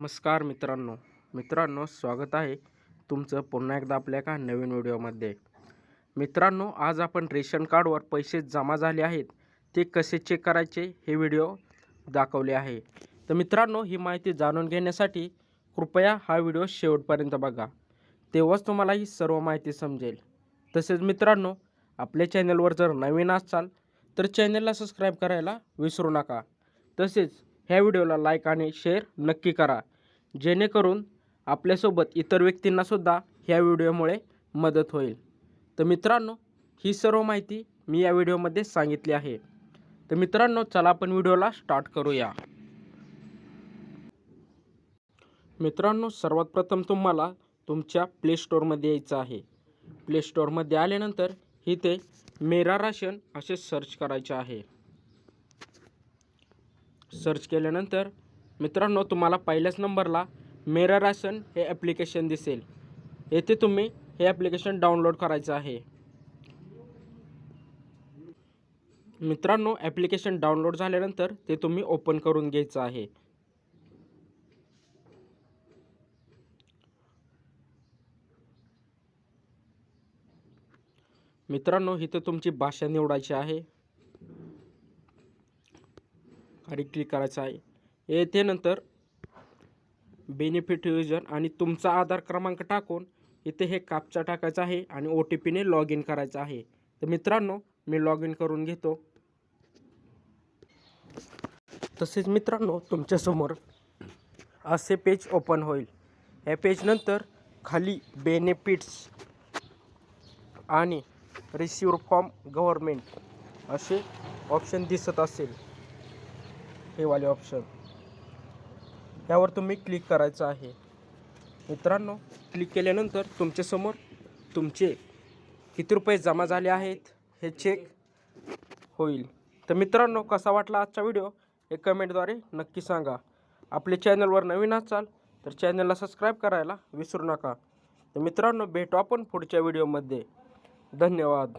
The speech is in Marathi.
नमस्कार मित्रांनो. मित्रांनो स्वागत आहे तुमचं पुन्हा एकदा आपल्या एका नवीन व्हिडिओमध्ये. मित्रांनो आज आपण रेशन कार्डवर पैसे जमा झाले आहेत ते कसे चेक करायचे हे व्हिडिओ दाखवले आहे. तर मित्रांनो ही माहिती जाणून घेण्यासाठी कृपया हा व्हिडिओ शेवटपर्यंत बघा. तेव्हाच तुम्हाला ही सर्व माहिती समजेल. तसेच मित्रांनो आपल्या चॅनलवर जर नवीन असाल तर चॅनलला सबस्क्राईब करायला विसरू नका. तसेच ह्या व्हिडिओला लाईक आणि शेअर नक्की करा. जेणेकरून आपल्यासोबत इतर व्यक्तींनासुद्धा ह्या व्हिडिओमुळे मदत होईल. तर मित्रांनो ही सर्व माहिती मी या व्हिडिओमध्ये सांगितली आहे. तर मित्रांनो चला आपण व्हिडिओला स्टार्ट करूया. मित्रांनो सर्वात प्रथम तुम्हाला तुमच्या प्ले स्टोअरमध्ये यायचं आहे. प्ले स्टोअरमध्ये आल्यानंतर इथे मेरा राशन असे सर्च करायचे आहे. सर्च केल्यानंतर मित्रांनो तुम्हाला पहिल्याच नंबरला मेरा राशन हे ॲप्लिकेशन दिसेल. येथे तुम्ही हे ॲप्लिकेशन डाउनलोड करायचं आहे. मित्रांनो ॲप्लिकेशन डाउनलोड झाल्यानंतर ते तुम्ही ओपन करून घ्यायचं आहे. मित्रांनो इथं तुमची भाषा निवडायची आहे. खाली क्लिक करायचं आहे. येथे नंतर बेनिफिट युजर आणि तुमचा आधार क्रमांक टाकून इथे हे कापचा टाकायचा आहे आणि ओ टी पीने लॉग इन करायचं आहे. तर मित्रांनो मी लॉग इन करून घेतो. तसेच मित्रांनो तुमच्यासमोर असे पेज ओपन होईल. या पेजनंतर खाली बेनिफिट्स आणि रिसिव्ह फॉर्म गव्हर्मेंट असे ऑप्शन दिसत असेल. हे वाले ऑप्शन यावर तुम्ही क्लिक करायचं आहे. मित्रांनो क्लिक केल्यानंतर तुमच्यासमोर तुमचे किती रुपये जमा झाले आहेत हे चेक होईल. तर मित्रांनो कसा वाटला आजचा व्हिडिओ हे कमेंटद्वारे नक्की सांगा. आपले चॅनलवर नवीन असाल तर चॅनलला सबस्क्राईब करायला विसरू नका. तर मित्रांनो भेटू आपण पुढच्या व्हिडिओमध्ये धन्यवाद.